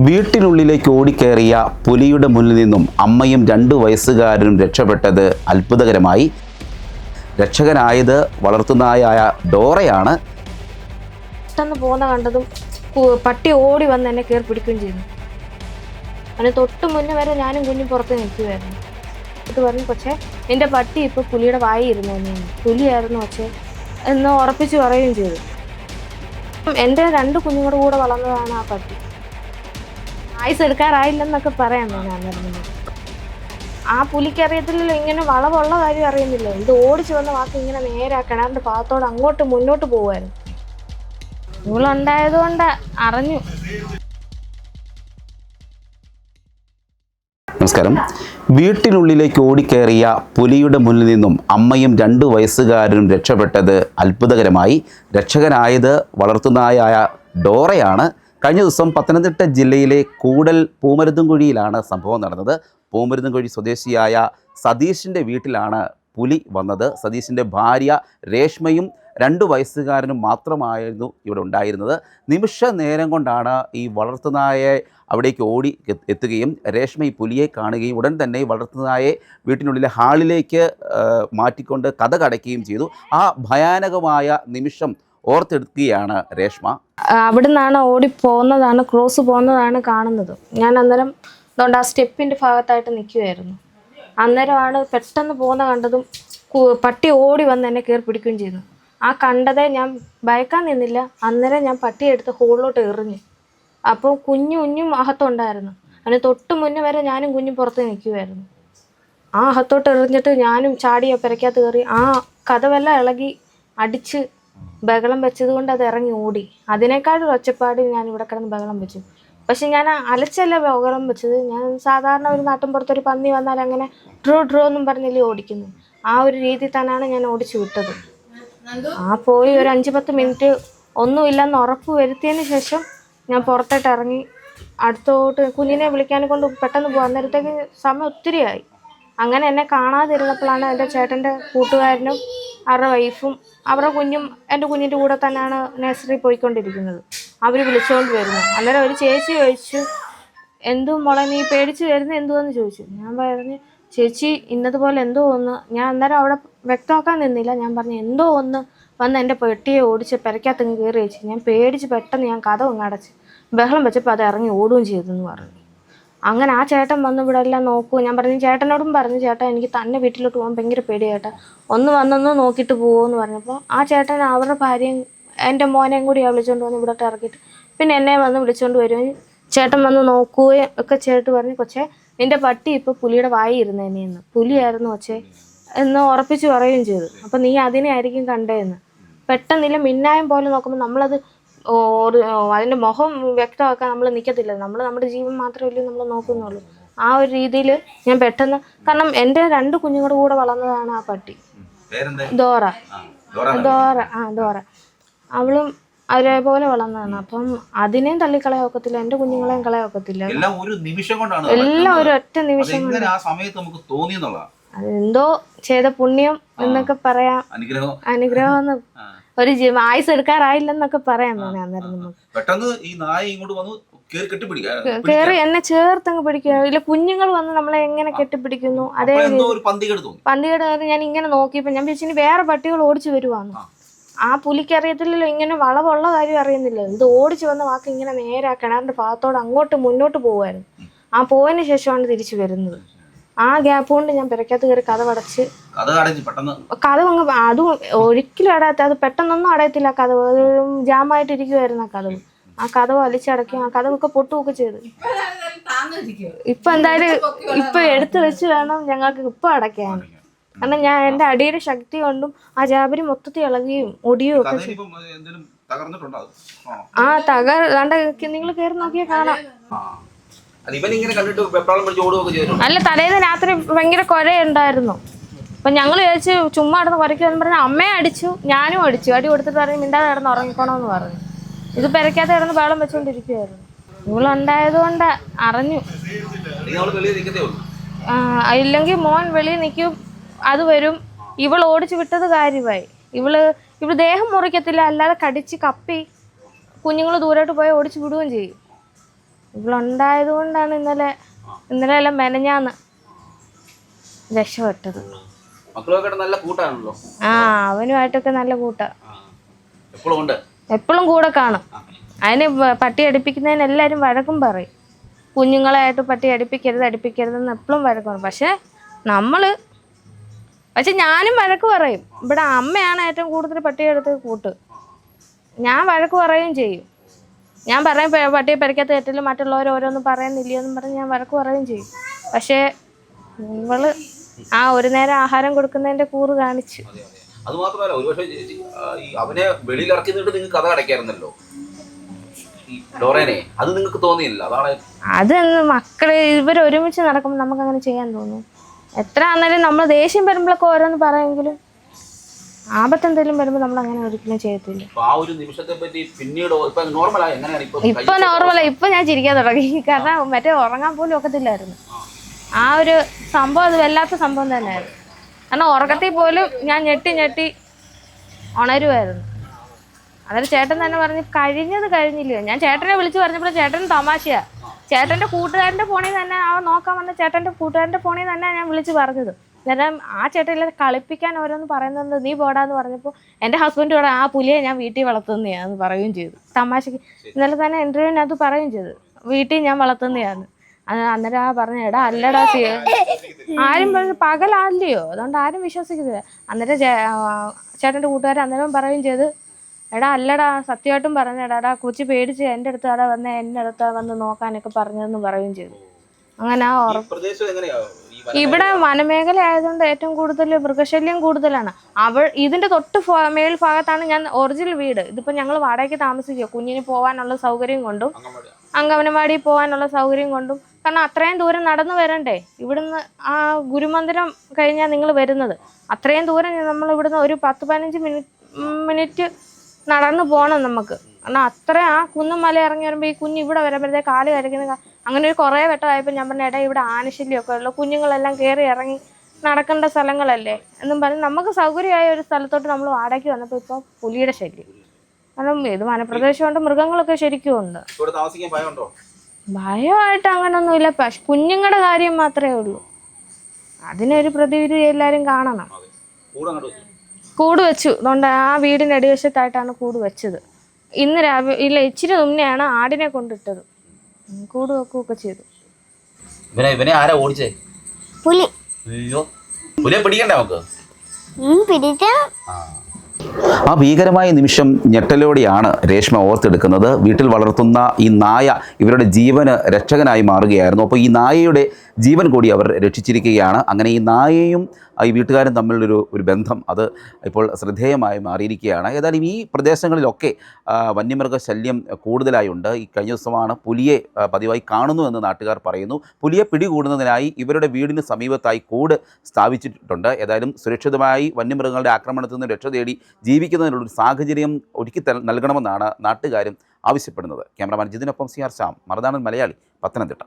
വീട്ടിനുള്ളിലേക്ക് ഓടിക്കേറിയ പുലിയുടെ മുന്നിൽ നിന്നും അമ്മയും രണ്ടു വയസ്സുകാരനും രക്ഷപ്പെട്ടത് അത്ഭുതകരമായി. രക്ഷകനായത് വളർത്തുന്നായ ഡോറയാണ്. പെട്ടെന്ന് പോകുന്ന കണ്ടതും പട്ടി ഓടി വന്ന് എന്നെ കയറി പിടിക്കുകയും ചെയ്തു. അതിന് തൊട്ട് മുന്നേ വരെ ഞാനും കുഞ്ഞും പുറത്ത് നിൽക്കുമായിരുന്നു ഇത് പറഞ്ഞു പക്ഷേ എന്റെ പട്ടി ഇപ്പോൾ പുലിയുടെ വായി ഇരുന്നു പുലിയായിരുന്നു പക്ഷേ എന്ന് ഉറപ്പിച്ച് പറയുകയും ചെയ്തു. എന്റെ രണ്ട് കുഞ്ഞുങ്ങളുടെ കൂടെ വളർന്നതാണ് ആ പട്ടി. ആയുസ് എടുക്കാറായില്ലെന്നൊക്കെ പറയാൻ ഞാൻ ആ പുലിക്ക് അറിയത്തില്ലല്ലോ ഇങ്ങനെ വളവുള്ള കാര്യം അറിയുന്നില്ല. ഇത് ഓടിച്ചു വന്ന വാക്ക് ഇങ്ങനെ നേരെ ആ ഭാഗത്തോട് അങ്ങോട്ട് മുന്നോട്ട് പോകുമായിരുന്നു ഇവളുണ്ടായതുകൊണ്ട് അറിഞ്ഞു. നമസ്കാരം. വീട്ടിനുള്ളിലേക്ക് ഓടിക്കേറിയ പുലിയുടെ മുന്നിൽ നിന്നും അമ്മയും രണ്ടു വയസ്സുകാരനും രക്ഷപ്പെട്ടത് അത്ഭുതകരമായി. രക്ഷകനായത് വളർത്തുന്നതായ ഡോറയാണ്. കഴിഞ്ഞ ദിവസം പത്തനംതിട്ട ജില്ലയിലെ കൂടൽ പൂമരുതുംകുഴിയിലാണ് സംഭവം നടന്നത്. പൂമരുതുംകുഴി സ്വദേശിയായ സതീഷിന്റെ വീട്ടിലാണ് പുലി വന്നത്. സതീഷിന്റെ ഭാര്യ രേഷ്മയും രണ്ട് വയസ്സുകാരനും മാത്രമായിരുന്നു ഇവിടെ ഉണ്ടായിരുന്നത്. നിമിഷ നേരം കൊണ്ടാണ് ഈ വളർത്തുനായെ അവിടേക്ക് ഓടി എത്തുകയും രേഷ്മ ഈ പുലിയെ കാണുകയും ഉടൻ തന്നെ ഈ വളർത്തുനായെ വീട്ടിനുള്ളിലെ ഹാളിലേക്ക് മാറ്റിക്കൊണ്ട് കഥ കടയ്ക്കുകയും ചെയ്തു. ആ ഭയാനകമായ നിമിഷം ഓർത്തെടുക്കുകയാണ് രേഷ്മ. അവിടെ നിന്നാണ് ഓടി പോകുന്നതാണ് ക്രോസ് പോകുന്നതാണ് കാണുന്നത്. ഞാൻ അന്നേരം ആ സ്റ്റെപ്പിന്റെ ഭാഗത്തായിട്ട് നിൽക്കുകയായിരുന്നു അന്നേരമാണ് പെട്ടെന്ന് പോകുന്ന കണ്ടതും പട്ടി ഓടി വന്ന് എന്നെ കയറി പിടിക്കുകയും ചെയ്തു. ആ കണ്ടതേ ഞാൻ ഭയക്കാൻ നിന്നില്ല. അന്നേരം ഞാൻ പട്ടിയെ എടുത്ത് ഹോളിലോട്ട് എറിഞ്ഞു. അപ്പോൾ കുഞ്ഞു കുഞ്ഞും അകത്തുണ്ടായിരുന്നു. അതിന് തൊട്ട് മുന്നേ വരെ ഞാനും കുഞ്ഞും പുറത്ത് നിൽക്കുമായിരുന്നു ആ അകത്തോട്ട് എറിഞ്ഞിട്ട് ഞാനും ചാടിയ പെരക്കകത്ത് കയറി ആ കഥവെല്ലാം ഇളകി അടിച്ച് ബഹളം വെച്ചത് കൊണ്ട് അത് ഇറങ്ങി ഓടി. അതിനേക്കാളും ഒച്ചപ്പാട് ഞാൻ ഇവിടെ കിടന്ന് ബഹളം വെച്ചു. പക്ഷെ ഞാൻ അലച്ചല്ല ബഹളം വെച്ചത്. ഞാൻ സാധാരണ ഒരു നാട്ടിൻപുറത്തൊരു പന്നി വന്നാൽ അങ്ങനെ ഡ്രോ ഡ്രോ എന്നും പറഞ്ഞില്ലേ ഓടിക്കുന്നു. ആ ഒരു രീതി തന്നെയാണ് ഞാൻ ഓടിച്ചു വിട്ടത്. ആ പോയി ഒരു അഞ്ച് പത്ത് മിനിറ്റ് ഒന്നുമില്ലെന്ന് ഉറപ്പ് വരുത്തിയതിന് ശേഷം ഞാൻ പുറത്തോട്ട് ഇറങ്ങി. അടുത്തോട്ട് കുഞ്ഞിനെ വിളിക്കാൻ കൊണ്ട് പെട്ടെന്ന് പോകാൻ നേരത്തേക്ക് സമയം ഒത്തിരിയായി. അങ്ങനെ എന്നെ കാണാതിരുന്നപ്പോഴാണ് എന്റെ ചേട്ടന്റെ കൂട്ടുകാരനും അവരുടെ വൈഫും അവരുടെ കുഞ്ഞും എന്റെ കുഞ്ഞിന്റെ കൂടെ തന്നെയാണ് നഴ്സറി പോയിക്കൊണ്ടിരിക്കുന്നത്. അവർ വിളിച്ചുകൊണ്ട് വരുന്നു. അന്നേരം ഒരു ചേച്ചി ചോദിച്ചു എന്തും മോളെ നീ പേടിച്ച് വരുന്നത് എന്തുവെന്ന് ചോദിച്ചു? ഞാൻ പറഞ്ഞു ചേച്ചി ഇന്നതുപോലെ എന്തോ ഒന്ന്? ഞാൻ അന്നേരം അവിടെ വ്യക്തമാക്കാൻ നിന്നില്ല. ഞാൻ പറഞ്ഞു എന്തോ ഒന്ന്? വന്ന് എന്റെ പെട്ടിയെ ഓടിച്ച് പെരക്കകത്ത് അങ്ങ് കയറി വെച്ചു. ഞാൻ പേടിച്ച് പെട്ടെന്ന് ഞാൻ കഥ ഒന്ന് അടച്ച് ബഹളം വെച്ചപ്പോൾ അത് ഇറങ്ങി ഓടുകയും ചെയ്തെന്ന് പറഞ്ഞു. അങ്ങനെ ആ ചേട്ടൻ വന്ന് ഇവിടെ എല്ലാം നോക്കൂ. ഞാൻ പറഞ്ഞു ചേട്ടനോടും പറഞ്ഞു ചേട്ടാ എനിക്ക് തന്നെ വീട്ടിലോട്ട് പോകാൻ ഭയങ്കര പേടി ചേട്ടാ. ഒന്ന് വന്നൊന്ന് നോക്കിയിട്ട് പോകുമെന്ന് പറഞ്ഞപ്പോൾ ആ ചേട്ടൻ അവരുടെ ഭാര്യയും എന്റെ മോനെയും കൂടി വിളിച്ചുകൊണ്ട് വന്ന് ഇവിടെ ഇറക്കിയിട്ട് പിന്നെ എന്നെ വന്ന് വിളിച്ചുകൊണ്ട് വരുകയും ചേട്ടൻ വന്ന് നോക്കുകയും ഒക്കെ ചേട്ട് പറഞ്ഞു കൊച്ചേ നിന്റെ പട്ടി ഇപ്പോൾ പുലിയുടെ വായി ഇരുന്നതിനെയെന്ന് പുലിയായിരുന്നു കൊച്ചേ. എന്ന് ഉറപ്പിച്ച് പറയുകയും ചെയ്തു. അപ്പം നീ അതിനെ ആയിരിക്കും കണ്ടതെന്ന് പെട്ടെന്നില്ല മിന്നായം പോലെ നോക്കുമ്പോൾ നമ്മളത് ഒരു അതിന്റെ മുഖം വ്യക്തമാക്കാൻ നമ്മൾ നിൽക്കത്തില്ല നമ്മൾ നമ്മുടെ ജീവൻ മാത്രമല്ലേ നമ്മൾ നോക്കുന്നുള്ളൂ. ആ ഒരു രീതിയിൽ ഞാൻ പെട്ടെന്ന് കാരണം എന്റെ രണ്ട് കുഞ്ഞുങ്ങളുടെ കൂടെ വളർന്നതാണ് ആ പട്ടി. ദോറ ദോറ ആ ദോറ അവളും അതേപോലെ വളർന്നതാണ്. അപ്പം അതിനെയും തള്ളിക്കളയാൻ ഒക്കത്തില്ല എന്റെ കുഞ്ഞുങ്ങളെയും കളയാൻ ഒക്കത്തില്ല. എല്ലാം ഒരു നിമിഷം കൊണ്ടാണ് എല്ലാം ഒരു ഒറ്റ നിമിഷം കൊണ്ട് ആ സമയത്ത് നമുക്ക് തോന്നിയെന്നുള്ളതാണ് അതെന്തോ ചെയ്ത പുണ്യം എന്നൊക്കെ പറയാം. അനുഗ്രഹം. അനുഗ്രഹം എന്ന് ഒരു ആയുസ് എടുക്കാറായില്ലെന്നൊക്കെ പറയാൻ വേണേ അന്നേരം നമുക്ക്. പെട്ടെന്ന് ഈ നായ ഇങ്ങോട്ട് വന്ന് കേറി കെട്ടിപ്പിടിക്കുക കയറി എന്നെ ചേർത്തങ്ങ് പിടിക്കുക ഇല്ല കുഞ്ഞുങ്ങൾ വന്ന് നമ്മളെ എങ്ങനെ കെട്ടിപ്പിടിക്കുന്നു? അതേ പന്തികേട് തോന്നി. ഞാൻ ഇങ്ങനെ നോക്കിയപ്പോ ഞാൻ വിചാരിച്ചു ഇനി വേറെ പട്ടികൾ ഓടിച്ചു വരുവാന്ന്. ആ. ആ പുലിക്ക് അറിയത്തില്ലല്ലോ ഇങ്ങനെ വളവുള്ള കാര്യം അറിയുന്നില്ല ഇത് ഓടിച്ചു വന്ന വാക്ക് ഇങ്ങനെ നേരെ ആ കിണറിന്റെ ഭാഗത്തോട് അങ്ങോട്ട് മുന്നോട്ട് പോവായിരുന്നു. ആ പോയതിനു ശേഷമാണ് തിരിച്ചു വരുന്നത്. ആ ഗ്യാപ്പ് കൊണ്ട് ഞാൻ പെരക്കകത്ത് കയറി കഥ അടച്ച് കഥ കഥ അങ്ങ് അതും ഒരിക്കലും അടയാത്ത അത് പെട്ടെന്നൊന്നും അടയത്തില്ല ആ കഥ. ജാമായിട്ട് ഇരിക്കുമായിരുന്നു ആ കഥവ് ആ കഥ വലിച്ചടക്കി ആ കഥവൊക്കെ പൊട്ടുമൊക്കെ ചെയ്ത്. ഇപ്പൊ എന്തായാലും ഇപ്പൊ എടുത്തു വെച്ച് വേണം ഞങ്ങൾക്ക് ഇപ്പൊ അടയ്ക്കാൻ. കാരണം ഞാൻ എന്റെ അടിയുടെ ശക്തി കൊണ്ടും ആ ജാബരി മൊത്തത്തിൽ ഇളകിയും ഒടിയും ഒക്കെ ആ തകർ കണ്ട നിങ്ങൾ കയറി നോക്കിയാൽ കാണാം. അല്ല തലേന്ന് രാത്രി ഭയങ്കര കൊരയുണ്ടായിരുന്നു. അപ്പൊ ഞങ്ങൾ ചോദിച്ചു ചുമ്മാ നടന്ന് കുറയ്ക്കുമെന്ന് പറഞ്ഞാൽ അമ്മയെ അടിച്ചു ഞാനും അടിച്ചു. അടി കൊടുത്തിട്ട് പറഞ്ഞു മിണ്ടാതെ കിടന്ന് ഉറങ്ങിക്കണോന്ന് പറഞ്ഞു. ഇത് പെരക്കാത്ത കിടന്ന് ബഹളം വെച്ചുകൊണ്ടിരിക്കുവായിരുന്നു ഇവളുണ്ടായതുകൊണ്ട് അറിഞ്ഞു. നീ വെളിയിൽ നിൽക്കത്തേ ഉള്ളൂ. ഇല്ലെങ്കിൽ മോൻ വെളിയിൽ നിൽക്കും അത് വരും. ഇവൾ ഓടിച്ചു വിട്ടത് കാര്യമായി. ഇവൾ ഇവൾ ദേഹം മുറിക്കത്തില്ല അല്ലാതെ കടിച്ച് കപ്പി കുഞ്ഞുങ്ങൾ ദൂരോട്ട് പോയി ഓടിച്ചു വിടുകയും ചെയ്യും. ഇവളുണ്ടായത് കൊണ്ടാണ് ഇന്നലെ ഇന്നലെ എല്ലാം മെനഞ്ഞാന്ന് രക്ഷപ്പെട്ടത്. മക്കളൊക്കെ നല്ല കൂട്ടാണല്ലോ? ആ അവനുമായിട്ടൊക്കെ നല്ല കൂട്ടാ. എപ്പോഴും ഉണ്ട്? എപ്പോഴും കൂടെ കാണും. അതിന് പട്ടി അടുപ്പിക്കുന്നതിന് എല്ലാവരും വഴക്കും പറയും. കുഞ്ഞുങ്ങളായിട്ട് പട്ടി അടുപ്പിക്കരുത് അടുപ്പിക്കരുതെന്ന് എപ്പോഴും വഴക്ക് പറയും. പക്ഷേ നമ്മൾ പക്ഷെ ഞാനും വഴക്ക് പറയും. ഇവിടെ അമ്മയാണ് ഏറ്റവും കൂടുതൽ പട്ടിയെടുത്ത് കൂട്ട്. ഞാൻ വഴക്ക് പറയുകയും ചെയ്യും. ഞാൻ പറയാൻ "പെ- പട്ടിയെ പരിക്കത്ത് തെറ്റില്ല മറ്റുള്ളവർ ഓരോന്നും പറയുന്നില്ലയെന്നും പറഞ്ഞ് ഞാൻ വഴക്ക് പറയുകയും ചെയ്യും. പക്ഷേ ഇവൾ ആ ഒരു നേരം ആഹാരം കൊടുക്കുന്നതിന്റെ കൂറ് കാണിച്ചു. അത് മാത്രമല്ല ഒരുപക്ഷെ അവനെ വെളിയിൽ ഇറക്കി നിന്നിട്ട് നിങ്ങൾക്ക് കഥ അടയ്ക്കായിരുന്നല്ലോ. ഡോറേനെ അത് നിങ്ങൾക്ക് തോന്നിയില്ല? അതാണ് അത് മക്കളെ ഇവർ ഒരുമിച്ച് നടക്കുമ്പോൾ നമുക്ക് അങ്ങനെ ചെയ്യാൻ തോന്നും. എത്ര ആണെങ്കിലും നമ്മൾ ദേഷ്യം വരുമ്പോഴൊക്കെ ഓരോന്ന് പറയുമെങ്കിലും ആപത്തെന്തെങ്കിലും വരുമ്പോൾ നമ്മൾ അങ്ങനെ ഒരിക്കലും ചെയ്യത്തില്ല. ആ ഒരു നിമിഷത്തെ പറ്റി പിന്നീട് ഇപ്പൊ നോർമലായി എങ്ങനെയാണ് ഇപ്പൊ ഇപ്പൊ നോർമല ഇപ്പൊ ഞാൻ ചിരിക്കാൻ തുടങ്ങി. കാരണം മറ്റേ ഉറങ്ങാൻ പോലും ഒക്കത്തില്ലായിരുന്നു. ആ ഒരു സംഭവം അത് വല്ലാത്ത സംഭവം തന്നെയായിരുന്നു. കാരണം ഉറക്കത്തിൽ പോലും ഞാൻ ഞെട്ടി ഞെട്ടി ഉണരുമായിരുന്നു അതൊരു ചേട്ടൻ തന്നെ പറഞ്ഞ് കഴിഞ്ഞത് കഴിഞ്ഞില്ലയോ ഞാൻ ചേട്ടനെ വിളിച്ച് പറഞ്ഞപ്പോൾ ചേട്ടൻ തമാശയാ. ചേട്ടന്റെ കൂട്ടുകാരന്റെ ഫോണിൽ തന്നെ ആ നോക്കാൻ വന്ന ചേട്ടന്റെ കൂട്ടുകാരന്റെ ഫോണിൽ തന്നെ ഞാൻ വിളിച്ച് പറഞ്ഞത്. അന്നേരം ആ ചേട്ടനെ കളിപ്പിക്കാൻ ഓരോന്ന് പറയുന്നത് നീ പോടാന്ന് പറഞ്ഞപ്പോൾ എന്റെ ഹസ്ബൻഡ് ഇവിടെ ആ പുലിയെ ഞാൻ വീട്ടിൽ വളർത്തുന്നതാന്ന് പറയുകയും ചെയ്തു. തമാശക്ക് ഇന്നലെ തന്നെ ഇന്റർവ്യൂവിനകത്ത് പറയുകയും ചെയ്തു. വീട്ടിൽ ഞാൻ വളർത്തുന്നതാണ് അത് അന്നേരം ആ പറഞ്ഞ എടാ അല്ലടാ ആരും പറഞ്ഞു പകലല്ലയോ? അതുകൊണ്ട് ആരും വിശ്വസിക്കുന്നില്ല അന്നേരം ചേട്ടന്റെ കൂട്ടുകാരൻ അന്നേരം പറയുകയും ചെയ്ത്. എടാ അല്ലടാ സത്യമായിട്ടും പറഞ്ഞ എടാ കൊച്ചി പേടിച്ച് എന്റെ അടുത്ത് അവിടെ വന്ന് എന്റെ അടുത്ത് വന്ന് നോക്കാനൊക്കെ പറഞ്ഞതെന്ന് പറയുകയും ചെയ്തു. അങ്ങനെ ആ ഇവിടെ വനമേഖല ആയതുകൊണ്ട് ഏറ്റവും കൂടുതൽ മൃഗശല്യം കൂടുതലാണ്. അവൾ ഇതിന്റെ തൊട്ട് മേൽ ഭാഗത്താണ് ഞാൻ ഒറിജിനൽ വീട്. ഇതിപ്പോ ഞങ്ങൾ വാടകയ്ക്ക് താമസിക്കുക കുഞ്ഞിന് പോകാനുള്ള സൗകര്യം കൊണ്ടും അങ്കമനവാടി പോവാനുള്ള പോകാനുള്ള സൗകര്യം കൊണ്ടും. കാരണം അത്രയും ദൂരം നടന്നു വരണ്ടേ? ഇവിടുന്ന് ആ ഗുരുമന്ദിരം കഴിഞ്ഞാൽ നിങ്ങൾ വരുന്നത്. അത്രയും ദൂരം നമ്മൾ ഇവിടുന്ന് ഒരു പത്ത് പതിനഞ്ച് മിനിറ്റ് മിനിറ്റ് നടന്നു പോകണം നമുക്ക്. കാരണം അത്ര ആ കുന്നും മല ഇറങ്ങി വരുമ്പോൾ ഈ കുഞ്ഞ് ഇവിടെ വരുമ്പോഴത്തേക്ക് കാൽ കരയ്ക്കുന്ന അങ്ങനെ ഒരു കുറേ വട്ടമായപ്പോൾ ഞാൻ പറഞ്ഞ ഇടയിൽ ഇവിടെ ആനശല്യമൊക്കെ ഉള്ള. കുഞ്ഞുങ്ങളെല്ലാം കയറി ഇറങ്ങി നടക്കേണ്ട സ്ഥലങ്ങളല്ലേ? എന്നും പറഞ്ഞ് നമുക്ക് സൗകര്യമായ ഒരു സ്ഥലത്തോട്ട് നമ്മൾ വാടകയ്ക്ക് വന്നപ്പോൾ ഇപ്പോൾ പുലിയുടെ ശല്യം. കാരണം ഇത് വനപ്രദേശമുണ്ട് മൃഗങ്ങളൊക്കെ ശരിക്കും ഉണ്ട്. ഭയമായിട്ട് അങ്ങനൊന്നുമില്ല. പക്ഷെ കുഞ്ഞുങ്ങളുടെ കാര്യം മാത്രമേ ഉള്ളൂ. അതിനൊരു പ്രതിവിധി എല്ലാവരും കാണണം. കൂടെ വെച്ചു. അതുകൊണ്ട് ആ വീടിന്റെ അടിവശത്തായിട്ടാണ് കൂട് വെച്ചത്. ഇന്ന് രാവിലെ ഇല്ല ഇച്ചിരി മുന്നെയാണ് ആടിനെ കൊണ്ടിട്ടത്. കൂട് വെക്കുകയൊക്കെ ചെയ്തു. ഇവനെ ഇവനെ ആരാ ഓടിച്ചേ? പുലി. അയ്യോ പുലിയെ പിടിക്കണ്ടേ നമുക്ക്? പിടിക്കാം. ആ ഭീകരമായ നിമിഷം ഞെട്ടലോടെയാണ് രേഷ്മ ഓർത്തെടുക്കുന്നത്. വീട്ടിൽ വളർത്തുന്ന ഈ നായ ഇവരുടെ ജീവന് രക്ഷകനായി മാറുകയായിരുന്നു. അപ്പോൾ ഈ നായയുടെ ജീവൻ കൂടി അവർ രക്ഷിച്ചിരിക്കുകയാണ്. അങ്ങനെ ഈ നായയും ഈ വീട്ടുകാരും തമ്മിലൊരു ഒരു ബന്ധം അത് ഇപ്പോൾ ശ്രദ്ധേയമായി മാറിയിരിക്കുകയാണ്. ഏതായാലും ഈ പ്രദേശങ്ങളിലൊക്കെ വന്യമൃഗ ശല്യം കൂടുതലായുണ്ട്. ഈ കഴിഞ്ഞ ദിവസമാണ് പുലിയെ പതിവായി കാണുന്നു എന്ന് നാട്ടുകാർ പറയുന്നു. പുലിയെ പിടികൂടുന്നതിനായി ഇവരുടെ വീടിന് സമീപത്തായി കൂട് സ്ഥാപിച്ചിട്ടുണ്ട്. ഏതായാലും സുരക്ഷിതമായി വന്യമൃഗങ്ങളുടെ ആക്രമണത്തിൽ നിന്ന് രക്ഷ തേടി ജീവിക്കുന്നതിനുള്ള ഒരു സാഹചര്യം ഒരുക്കി നൽകണമെന്നാണ് നാട്ടുകാരും ആവശ്യപ്പെടുന്നത്. ക്യാമറമാൻ ജിതിനൊപ്പം സി ആർ ശ്യാം മറുനാടൻ മലയാളി പത്തനംതിട്ട.